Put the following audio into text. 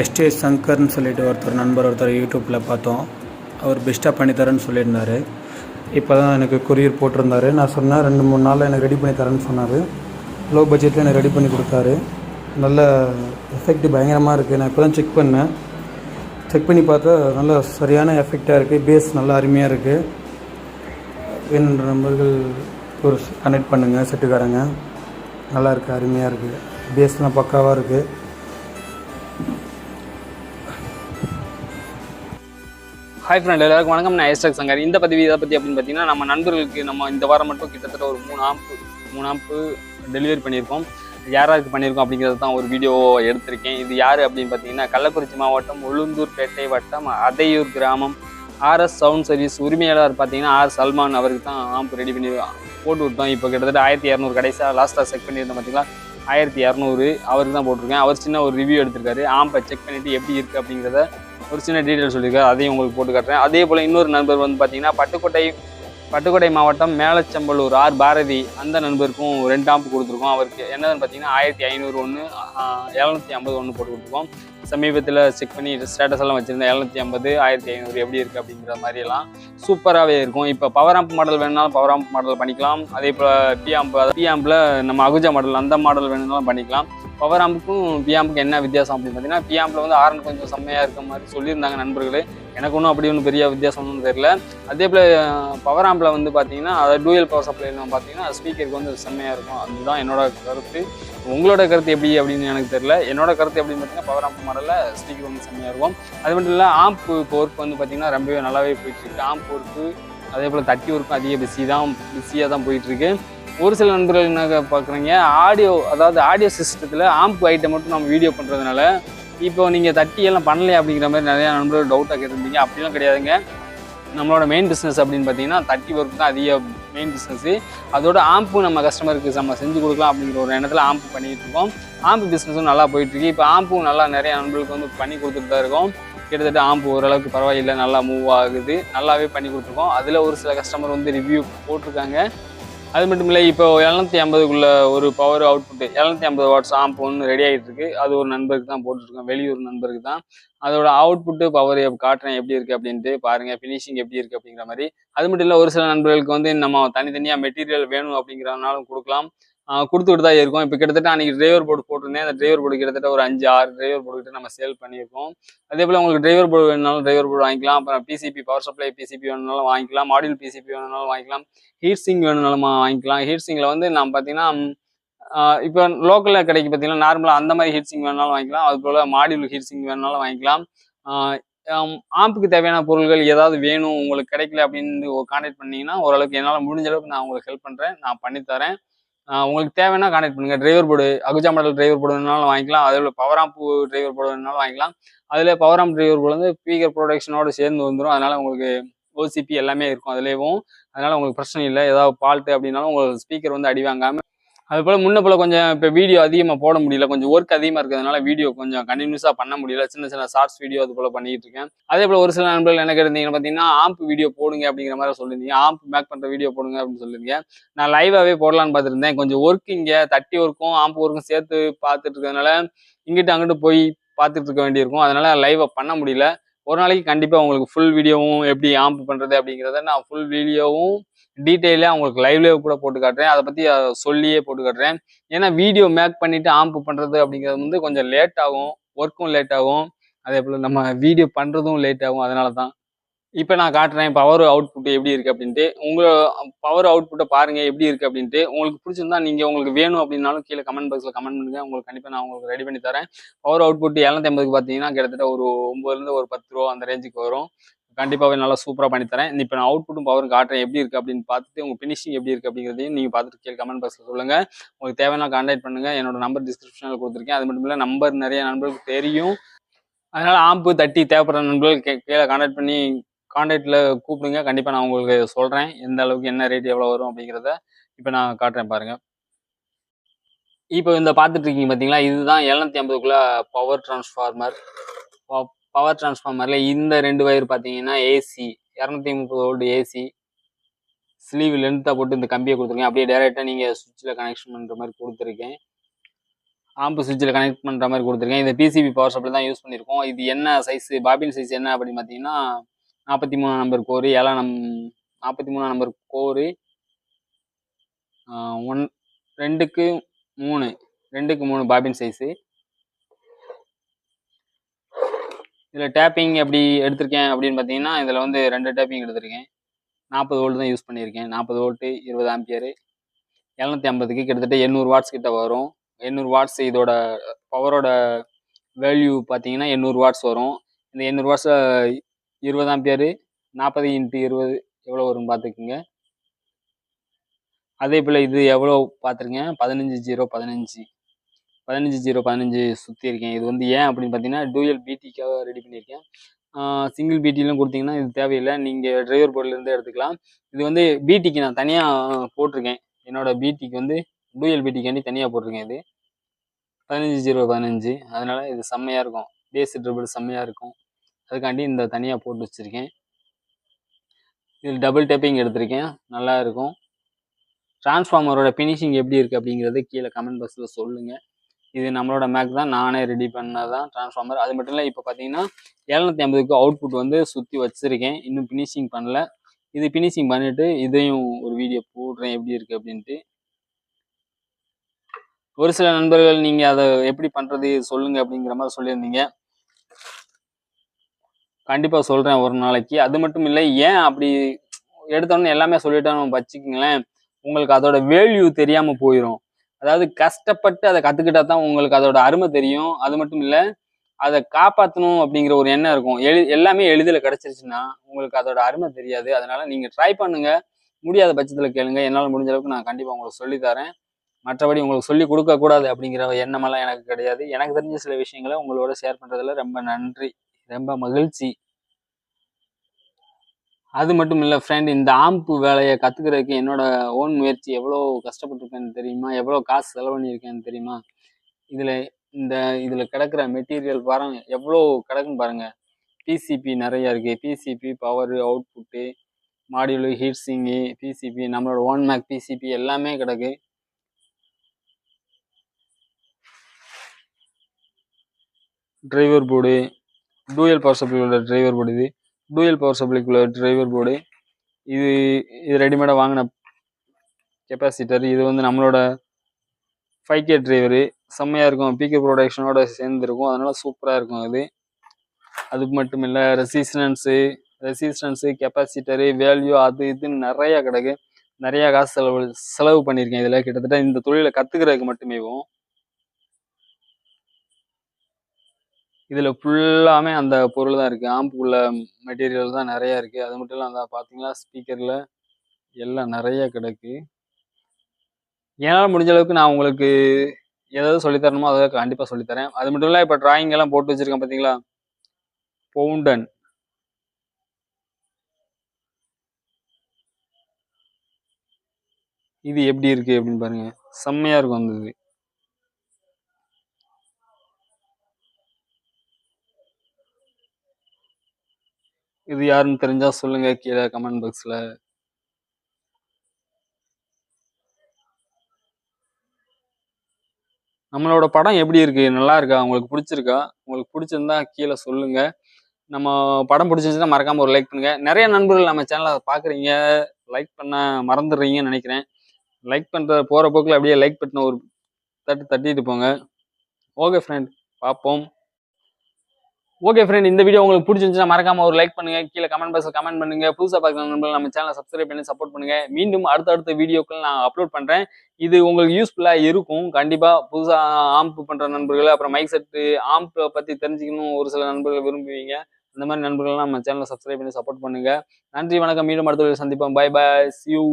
Yesterday சங்கர்னு சொல்லிட்டு ஒருத்தர் நண்பர் ஒருத்தர் யூடியூப்பில் பார்த்தோம். அவர் பெஸ்ட்டாக பண்ணித்தரேன்னு சொல்லியிருந்தார். இப்போ தான் எனக்கு கொரியர் போட்டிருந்தாரு. நான் சொன்னேன் ரெண்டு மூணு நாளில் எனக்கு ரெடி பண்ணி தரேன்னு சொன்னார். லோ பட்ஜெட்டில் எனக்கு ரெடி பண்ணி கொடுத்தாரு. நல்ல எஃபெக்ட் பயங்கரமாக இருக்குது நான் இப்போ தான் செக் பண்ணேன். செக் பண்ணி பார்த்தா நல்ல சரியான எஃபெக்டாக இருக்குது பேஸ் நல்லா அருமையாக இருக்குது வேணுன்ற நம்பர்கள் ஒரு கனெக்ட் பண்ணுங்கள் செட்டுக்காரங்க நல்லா இருக்குது அருமையாக இருக்குது பேஸ்லாம் பக்காவாக இருக்குது ஹாய் ஃப்ரெண்ட் எல்லாருக்கும் வணக்கம். நான் எஸ்டக் சங்கர். இந்த பதிவு இதை பற்றி அப்படின்னு பார்த்தீங்கன்னா நம்ம நண்பர்களுக்கு நம்ம இந்த வாரம் மட்டும் கிட்டத்தட்ட ஒரு மூணு ஆம்பு மூணு ஆம்பு டெலிவரி பண்ணியிருக்கோம். யாராருக்கு பண்ணியிருக்கோம் அப்படிங்கிறது தான் ஒரு வீடியோ எடுத்திருக்கேன். இது யார் அப்படின்னு பார்த்தீங்கன்னா கள்ளக்குறிச்சி மாவட்டம் உளுந்தூர் பேட்டை வட்டம் அதையூர் கிராமம் ஆர்எஸ் சவுண்ட் சர்வீஸ் உரிமையாளர் பார்த்தீங்கன்னா ஆர் சல்மான் அவருக்கு தான் ஆம்பு ரெடி பண்ணி போட்டு விட்டோம். இப்போ கிட்டத்தட்ட ஆயிரத்தி இரநூறு கடைசியாக லாஸ்ட்டாக செக் பண்ணியிருந்தோம் பார்த்தீங்களா? ஆயிரத்தி இரநூறு அவருக்கு தான் போட்டிருக்கேன். அவர் சின்ன ஒரு ரிவ்யூ எடுத்திருக்காரு. ஆம்பை செக் பண்ணிவிட்டு எப்படி இருக்குது அப்படிங்கிறத ஒரு சின்ன டீட்டெயில் சொல்லியிருக்காரு. அதையும் உங்களுக்கு போட்டு காட்டுறேன். அதே போல் இன்னொரு நண்பர் வந்து பார்த்தீங்கன்னா பட்டுக்கோட்டை பட்டுக்கோட்டை மாவட்டம் மேலச்சம்பலூர் ஆர். பாரதி அந்த நண்பருக்கும் ரெண்டு ஆம்பு கொடுத்துருக்கோம். அவருக்கு என்னதுன்னு பார்த்தீங்கன்னா ஆயிரத்தி ஐநூறு ஒன்று எழுநூற்றி ஐம்பது ஒன்று போட்டு கொடுத்துருக்கோம். சமீபத்தில் செக் பண்ணி ஸ்டேட்டஸ் எல்லாம் வச்சுருந்தேன். எழுநூற்றி ஐம்பது ஆயிரத்தி ஐநூறு எப்படி இருக்குது அப்படிங்கிற மாதிரியெல்லாம் சூப்பராகவே இருக்கும். இப்போ பவர் ஆம்ப் மாடல் வேணுனாலும் பவர் ஆம்ப் மாடல் பண்ணிக்கலாம். அதே போல் பி ஆம்ப் பி ஆம்பில் நம்ம அகுஜா மாடல் அந்த மாடல் வேணுனாலும் பண்ணிக்கலாம். பவர் ஆம்புக்கும் பி ஆம்புக்கும் என்ன வித்தியாசம் அப்படின்னு பார்த்தீங்கன்னா பி ஆம்பில் வந்து ஆரன் கொஞ்சம் செம்மையாக இருக்க மாதிரி சொல்லியிருந்தாங்க நண்பர்களே. எனக்கு ஒன்றும் அப்படி ஒன்றும் பெரிய வித்தியாசம் ஒன்றும் தெரியல. அதே போல் பவர் ஆம்பில் வந்து பார்த்தீங்கன்னா அதை டூயல் பவர் சப்ளைல பார்த்தீங்கன்னா ஸ்பீக்கருக்கு வந்து செம்மையாக இருக்கும். அதுதான் என்னோட கருத்து. உங்களோட கருத்து எப்படி அப்படின்னு எனக்கு தெரியல. என்னோட கருத்து எப்படின்னு பார்த்தீங்கன்னா பவர் ஆம்ப் மாடலில் ஸ்பீக்கர் வந்து செம்மையாக இருக்கும். அது மட்டும் இல்லை ஆம்ப் இப்போ ஒர்க் வந்து பார்த்தீங்கன்னா ரொம்பவே நல்லாவே போயிட்டுருக்கு ஆம்ப் ஒர்க்கு அதே போல் தட்டி ஒர்க்கும் அதிக பிஸி தான் பிஸியாக தான் போயிட்டுருக்கு ஒரு சில நண்பர்கள் என்ன பார்க்குறீங்க ஆடியோ அதாவது ஆடியோ சிஸ்டத்தில் ஆம்ப் ஐட்டம் மட்டும் நம்ம வீடியோ பண்ணுறதுனால இப்போ நீங்கள் தட்டி எல்லாம் பண்ணலையா அப்படிங்கிற மாதிரி நிறையா நண்பர்கள் டவுட்டாக கேட்டிருந்தீங்க அப்படிலாம் கிடையாதுங்க. நம்மளோட மெயின் பிஸ்னஸ் அப்படின்னு பார்த்தீங்கன்னா தட்டி ஒர்க் தான் அதிக மெயின் பிஸ்னஸ்ஸு அதோட ஆம்பும் நம்ம கஸ்டமருக்கு நம்ம செஞ்சு கொடுக்கலாம் அப்படிங்கிற ஒரு எண்ணத்தில் ஆம்பு பண்ணிகிட்டு இருக்கோம். ஆம்பு பிஸ்னஸும் நல்லா போயிட்டுருக்கு இப்போ ஆம்பும் நல்லா நிறைய நண்பர்களுக்கு வந்து பண்ணி கொடுத்துட்டு தான் இருக்கோம். கிட்டத்தட்ட ஆம்பு ஓரளவுக்கு பரவாயில்லை நல்லா மூவ் ஆகுது. நல்லாவே பண்ணி கொடுத்துருக்கோம். அதில் ஒரு சில கஸ்டமர் வந்து ரிவ்யூ போட்டிருக்காங்க. அது மட்டும் இல்லை இப்போ எழுநூத்தி ஐம்பதுக்குள்ள ஒரு பவர் அவுட்புட் எழுநூத்தி ஐம்பது வாட்ஸ் ஆம்ப் ஒன்று ரெடி ஆகிட்டு இருக்கு. அது ஒரு நண்பருக்கு தான் போட்டுருக்கோம் வெளியூர் நண்பருக்கு தான். அதோட அவுட்புட்டு பவர் காட்டுறேன் எப்படி இருக்கு அப்படின்ட்டு. பாருங்க ஃபினிஷிங் எப்படி இருக்கு அப்படிங்கிற மாதிரி. அது மட்டும் இல்லை ஒரு சில நண்பர்களுக்கு வந்து நம்ம தனித்தனியாக மெட்டீரியல் வேணும் அப்படிங்கிறனாலும் கொடுக்கலாம். கொடுத்துக்கிட்டு தான் இருக்கோம். இப்போ கிட்டத்தட்ட அன்றைக்கி டிரைவர் போர்டு போட்டிருந்தேன். அந்த டிரைவர் போர்டு கிட்டத்தட்ட ஒரு அஞ்சு ஆறு டிரைவர் போர்டு கிட்ட நம்ம சேல் பண்ணியிருக்கோம். அதே போல் உங்களுக்கு டிரைவர் போர்டு வேணுனாலும் டிரைவர் போர்டு வாங்கிக்கலாம். அப்புறம் பிசிபி பவர் சப்ளை பிசிபி வேணுனாலும் வாங்கிக்கலாம் மாடியூல் பிசிபி வேணுனாலும் வாங்கிக்கலாம். ஹீட் சிங் வேணுனாலும் வாங்கிக்கலாம். ஹீட் சிங்கில் வந்து நான் பார்த்தீங்கன்னா இப்போ லோக்கலில் கிடைக்கு பார்த்தீங்கன்னா நார்மலாக அந்த மாதிரி ஹீட் சிங் வேணுனாலும் வாங்கிக்கலாம். அது போல் மாடியூல் ஹீட் சிங் வேணுனாலும் வாங்கிக்கலாம் ஆம்புக்கு தேவையான பொருட்கள் ஏதாவது வேணும் உங்களுக்கு கிடைக்கல அப்படின்னு கான்டாக்ட் பண்ணீங்கன்னா ஓரளவுக்கு என்னால் முடிஞ்ச அளவுக்கு நான் உங்களுக்கு ஹெல்ப் பண்ணுறேன் நான் பண்ணித்தரேன். உங்களுக்கு தேவைன்னா கான்டாக்ட் பண்ணுங்கள் driver board Ahuja model driver board வேணாலும் வாங்கிக்கலாம். அதில் பவர் ஆம்பு டிரைவர் போர்டு வேணாலும் வாங்கிக்கலாம். அதில் பவர் ஆம்ப் டிரைவர் போர்டு வந்து ஸ்பீக்கர் ப்ரொடக்ஷனோடு சேர்ந்து வந்துடும் அதனால் உங்களுக்கு ஓசிபி எல்லாமே இருக்கும். அதுலேயும் அதனால் உங்களுக்கு பிரச்சனை இல்லை. ஏதாவது ஃபால்ட்டு அப்படின்னாலும் உங்களுக்கு ஸ்பீக்கர் வந்து அடி வாங்காமல் அது போல் முன்ன போல் கொஞ்சம் இப்போ வீடியோ அதிகமாக போட முடியல. கொஞ்சம் ஒர்க் அதிகமாக இருக்கிறதுனால வீடியோ கொஞ்சம் கண்டினியூஸாக பண்ண முடியல. சின்ன சின்ன ஷார்ட்ஸ் வீடியோ அது போல் பண்ணிட்டு இருக்கேன். அதே போல் ஒரு சில நண்பர்கள் என்ன இருந்தீங்கன்னு பார்த்தீங்கன்னா ஆம்ப் வீடியோ போடுங்க அப்படிங்கிற மாதிரி சொல்லியிருந்தீங்க. ஆம்ப் மேக் பண்ணுற வீடியோ போடுங்க அப்படின்னு சொல்லியிருந்தீங்க. நான் லைவாகவே போடலான்னு பார்த்துருந்தேன். கொஞ்சம் ஒர்க் இங்கே தட்டி ஒர்க்கும் ஆம்ப் ஒர்க்கும் சேர்த்து பார்த்துட்டு இருக்கிறதுனால இங்கிட்டு அங்கிட்டு போய் பார்த்துட்டு இருக்க வேண்டியிருக்கும். அதனால லைவாக பண்ண முடியல. ஒரு நாளைக்கு கண்டிப்பாக உங்களுக்கு ஃபுல் வீடியோவும் எப்படி ஆம்ப் பண்ணுறது அப்படிங்கிறத நான் ஃபுல் வீடியோவும் டீட்டெயிலாக உங்களுக்கு லைவ்லேயே கூட போட்டு காட்டுறேன். அதை பற்றி சொல்லியே போட்டு காட்டுறேன். ஏன்னா வீடியோ மேக் பண்ணிவிட்டு ஆம்ப் பண்ணுறது அப்படிங்கிறது வந்து கொஞ்சம் லேட் ஆகும் ஒர்க்கும் லேட் ஆகும். அதே போல் நம்ம வீடியோ பண்ணுறதும் லேட் ஆகும். அதனால தான் இப்போ நான் காட்டுறேன் பவர் அவுட்புட் எப்படி இருக்குது அப்படின்ட்டு. உங்களை பவர் அவுட்புட்டை பாருங்கள் எப்படி இருக்குது அப்படின்ட்டு. உங்களுக்கு பிடிச்சிருந்தா நீங்கள் உங்களுக்கு வேணும் அப்படின்னாலும் கீழே கமெண்ட் பாக்ஸில் கமெண்ட் பண்ணுங்கள் உங்களுக்கு கண்டிப்பாக நான் உங்களுக்கு ரெடி பண்ணி தரேன். பவர் அவுட்புட் இரநூத்தி ஐம்பதுக்கு பார்த்தீங்கன்னா கிட்டத்தட்ட ஒரு ஒம்பதுலேருந்து ஒரு பத்து ரூபா அந்த ரேஞ்சுக்கு வரும். கண்டிப்பாகவே நல்லா சூப்பராக பண்ணித்தரேன் இப்போ நான் அவுட்புட்டும் பவரும் காட்டுறேன் எப்படி இருக்குது அப்படின்னு பார்த்துட்டு உங்கள் ஃபினிஷிங் எப்படி இருக்குது அப்படிங்கிறதையும் நீங்கள் பார்த்துட்டு கீழே கமெண்ட் பாக்ஸில் சொல்லுங்கள் உங்களுக்கு தேவையான கான்டாக்ட் பண்ணுங்கள் என்னோட நம்பர் டிஸ்கிரிப்ஷனில் கொடுத்துருக்கேன். அது மட்டும் இல்லை நம்பர் நிறைய நண்பர்களுக்கு தெரியும். அதனால் ஆம்பு தட்டி தேவைப்படுற நண்பர்கள் கீழே கான்டாக்ட் பண்ணி கான்டாக்டில் கூப்பிடுங்க. கண்டிப்பாக நான் உங்களுக்கு சொல்கிறேன் எந்த அளவுக்கு என்ன ரேட் எவ்வளோ வரும் அப்படிங்கிறத இப்போ நான் காட்டுறேன் பாருங்கள் இப்போ இந்த பார்த்துட்டு இருக்கீங்க பார்த்தீங்களா இதுதான் எழுநூத்தி ஐம்பதுக்குள்ள பவர் டிரான்ஸ்ஃபார்மர் பவர் டிரான்ஸ்ஃபார்மரில் இந்த ரெண்டு வயர் பார்த்தீங்கன்னா ஏசி இரநூத்தி முப்பது வோல்ட் ஏசி ஸ்லீவ் லென்த்தாக போட்டு இந்த கம்பியை கொடுத்துருக்கேன். அப்படியே டேரெக்டாக நீங்கள் சுவிட்சில் கனெக்ஷன் பண்ணுற மாதிரி கொடுத்துருக்கேன். ஆம்பு சுவிட்சில் கனெக்ட் பண்ணுற மாதிரி கொடுத்துருக்கேன். இந்த பிசிபி பவர் சப்ளை தான் யூஸ் பண்ணியிருக்கோம். இது என்ன சைஸு பாபின் சைஸ் என்ன அப்படின்னு பார்த்தீங்கன்னா நாற்பத்தி மூணாம் நம்பர் கோரு ஏழாம் நம் நாற்பத்தி மூணாம் நம்பர் கோரு ஒன் ரெண்டுக்கு மூணு ரெண்டுக்கு மூணு பாபின் சைஸு இதில் டேப்பிங் எப்படி எடுத்திருக்கேன் அப்படின்னு பார்த்தீங்கன்னா இதில் வந்து ரெண்டு டேப்பிங் எடுத்திருக்கேன். நாற்பது வோல்ட் தான் யூஸ் பண்ணியிருக்கேன். நாற்பது வோல்ட்டு இருபது ஆம்பியரு எழுநூற்றி ஐம்பதுக்கு கிட்டத்தட்ட எண்ணூறு வாட்ஸ் கிட்ட வரும். எண்ணூறு வாட்ஸ் இதோட பவரோட வேல்யூ பார்த்தீங்கன்னா எண்ணூறு வாட்ஸ் வரும். இந்த எண்ணூறு வாட்ஸில் இருபது ஆம்பியரு நாற்பது இன்ட்டு இருபது எவ்வளோ வரும் பார்த்துக்குங்க. அதே போல் இது எவ்வளோ பார்த்துருங்க? பதினஞ்சு ஜீரோ பதினஞ்சு. பதினஞ்சு ஜீரோ பதினஞ்சு சுற்றி இருக்கேன். இது வந்து ஏன் அப்படின்னு பார்த்தீங்கன்னா டூயல் பிடிக்காக ரெடி பண்ணியிருக்கேன். சிங்கிள் பிடிலாம் கொடுத்தீங்கன்னா இது தேவையில்லை. நீங்கள் டிரைவர் போர்ட்லேருந்து எடுத்துக்கலாம். இது வந்து பிடிக்கு நான் தனியாக போட்டிருக்கேன். என்னோட பிடிக்கு வந்து டூயல் பிடிக்காண்டி தனியாக போட்டிருக்கேன் இது. பதினஞ்சு ஜீரோ பதினஞ்சு. அதனால் இது செம்மையாக இருக்கும். பேஸ் ட்ரிபிள் செம்மையாக இருக்கும். அதுக்காண்டி இந்த தனியாக போட்டு வச்சுருக்கேன். இதில் டபுள் டேப்பிங் எடுத்திருக்கேன். நல்லா இருக்கும். டிரான்ஸ்ஃபார்மரோட ஃபினிஷிங் எப்படி இருக்குது அப்படிங்கிறத கீழே கமெண்ட் பாக்ஸில் சொல்லுங்கள் இது நம்மளோட மேக் தான். நானே ரெடி பண்ணது தான் டிரான்ஸ்ஃபார்மர் அது மட்டும் இல்லை இப்போ பார்த்தீங்கன்னா எழுநூற்றி ஐம்பதுக்கு அவுட்புட் வந்து சுற்றி வச்சுருக்கேன். இன்னும் ஃபினிஷிங் பண்ணல. இது ஃபினிஷிங் பண்ணிவிட்டு இதையும் ஒரு வீடியோ போடுறேன். எப்படி இருக்குது அப்படின்ட்டு. ஒரு சில நண்பர்கள் நீங்கள் அதை எப்படி பண்ணுறது சொல்லுங்கள் அப்படிங்கிற மாதிரி சொல்லியிருந்தீங்க. கண்டிப்பாக சொல்கிறேன் ஒரு நாளைக்கு. அது மட்டும் இல்லை ஏன் அப்படி எடுத்தோன்னே எல்லாமே சொல்லிட்டோன்னு வச்சுக்கிங்களேன். உங்களுக்கு அதோட வேல்யூ தெரியாமல் போயிடும் அதாவது கஷ்டப்பட்டு அதை கற்றுக்கிட்டா தான் உங்களுக்கு அதோட அருமை தெரியும். அது மட்டும் இல்லை அதை காப்பாற்றணும் அப்படிங்கிற ஒரு எண்ணம் இருக்கும். எளி எல்லாமே எளிதில் கிடச்சிருச்சுன்னா உங்களுக்கு அதோட அருமை தெரியாது. அதனால் நீங்கள் ட்ரை பண்ணுங்கள் முடியாத பட்சத்தில் கேளுங்க. என்னால் முடிஞ்ச அளவுக்கு நான் கண்டிப்பாக உங்களுக்கு சொல்லித்தரேன் மற்றபடி உங்களுக்கு சொல்லி கொடுக்கக்கூடாது அப்படிங்கிற எண்ணமெல்லாம் எனக்கு கிடையாது. எனக்கு தெரிஞ்ச சில விஷயங்களை உங்களோட ஷேர் பண்ணுறதுல ரொம்ப நன்றி. ரொம்ப மகிழ்ச்சி. அது மட்டும் இல்லை ஃப்ரெண்ட் இந்த ஆம்பு வேலையை கற்றுக்கிறதுக்கு என்னோட ஓன் முயற்சி எவ்வளோ கஷ்டப்பட்டுருக்கேன்னு தெரியுமா? எவ்வளோ காசு செலவு தெரியுமா? இதில் இந்த இதில் கிடக்கிற மெட்டீரியல் பாருங்க எவ்வளோ கிடக்குன்னு பாருங்கள் பிசிபி நிறையா இருக்குது PCB power output module heat sink PCB நம்மளோட ஓன் மேக் பிசிபி எல்லாமே கிடக்கு. டிரைவர் போர்டு டூயல் பவர் சப்ளைக்குள்ள டிரைவர் போர்டு இது. டூயல் பவர் சப்ளைக்குள்ள டிரைவர் போர்டு இது இது ரெடிமேடாக வாங்கின கெப்பாசிட்டர் இது வந்து நம்மளோட ஃபைவ் கே டிரைவரு செம்மையாக இருக்கும். பிகே ப்ரொடக்ஷனோட சேர்ந்துருக்கும் அதனால சூப்பராக இருக்கும் அது. அதுக்கு மட்டும் இல்லை ரெசிஸ்டன்ஸு ரெசிஸ்டன்ஸு கெப்பாசிட்டரு வேல்யூ அது இதுன்னு நிறையா கிடக்கு நிறையா காசு செலவு செலவு பண்ணியிருக்கேன் இதில். கிட்டத்தட்ட இந்த தொழிலை கற்றுக்கிறதுக்கு மட்டுமேவும் இதில் ஃபுல்லாமே அந்த பொருள் தான் இருக்குது ஆம்புக்குள்ள மெட்டீரியல் தான் நிறையா இருக்குது அது மட்டும் இல்லை அந்த பார்த்தீங்களா ஸ்பீக்கரில் எல்லாம் நிறைய கிடக்கு. என்னால் முடிஞ்ச அளவுக்கு நான் உங்களுக்கு ஏதாவது சொல்லித்தரணுமோ அதை கண்டிப்பாக சொல்லித்தரேன் அது மட்டும் இல்லை இப்போ டிராயிங் எல்லாம் போட்டு வச்சுருக்கேன் பார்த்தீங்களா பவுண்டன் இது எப்படி இருக்குது அப்படின்னு பாருங்கள் செம்மையாக இருக்கும் அந்த இது. இது யாருன்னு தெரிஞ்சா சொல்லுங்க கீழே கமெண்ட் பாக்ஸில் நம்மளோட படம் எப்படி இருக்கு? நல்லா இருக்கா? உங்களுக்கு பிடிச்சிருக்கா? உங்களுக்கு பிடிச்சிருந்தா கீழே சொல்லுங்க. நம்ம படம் பிடிச்சிருந்துச்சுன்னா மறக்காம ஒரு லைக் பண்ணுங்க. நிறைய நண்பர்கள் நம்ம சேனலை பாக்குறீங்க லைக் பண்ண மறந்துடுறீங்கன்னு நினைக்கிறேன். லைக் பண்ற போற போக்குல அப்படியே லைக் பட்டின ஒரு தட்டு தட்டிட்டு போங்க. ஓகே ஃப்ரெண்ட் பார்ப்போம். ஓகே ஃப்ரெண்ட் இந்த வீடியோ உங்களுக்கு பிடிச்சிருந்துச்சுன்னா மறக்காம ஒரு லைக் பண்ணுங்க. கீழே கமெண்ட் பாக்ஸ்ல கமெண்ட் பண்ணுங்க. புதுசாக பார்க்குற நண்பர்கள் நம்ம சேனலை சப்ஸ்கிரைப் பண்ணி சப்போர்ட் பண்ணுங்க. மீண்டும் அடுத்தடுத்த வீடியோக்கள் நான் அப்லோட் பண்றேன். இது உங்களுக்கு யூஸ்ஃபுல்லா இருக்கும். கண்டிப்பா புதுசாக ஆம்ப் பண்ற நண்பர்கள் அப்புறம் மைக் செட்டு ஆம்ப் பத்தி தெரிஞ்சுக்கணும் ஒரு சில நண்பர்கள் விரும்புவீங்க. அந்த மாதிரி நண்பர்கள்லாம் நம்ம சேனலை சப்ஸ்கிரைப் பண்ணி சப்போர்ட் பண்ணுங்க. நன்றி வணக்கம். மீண்டும் அடுத்த சந்திப்போம். Bye bye you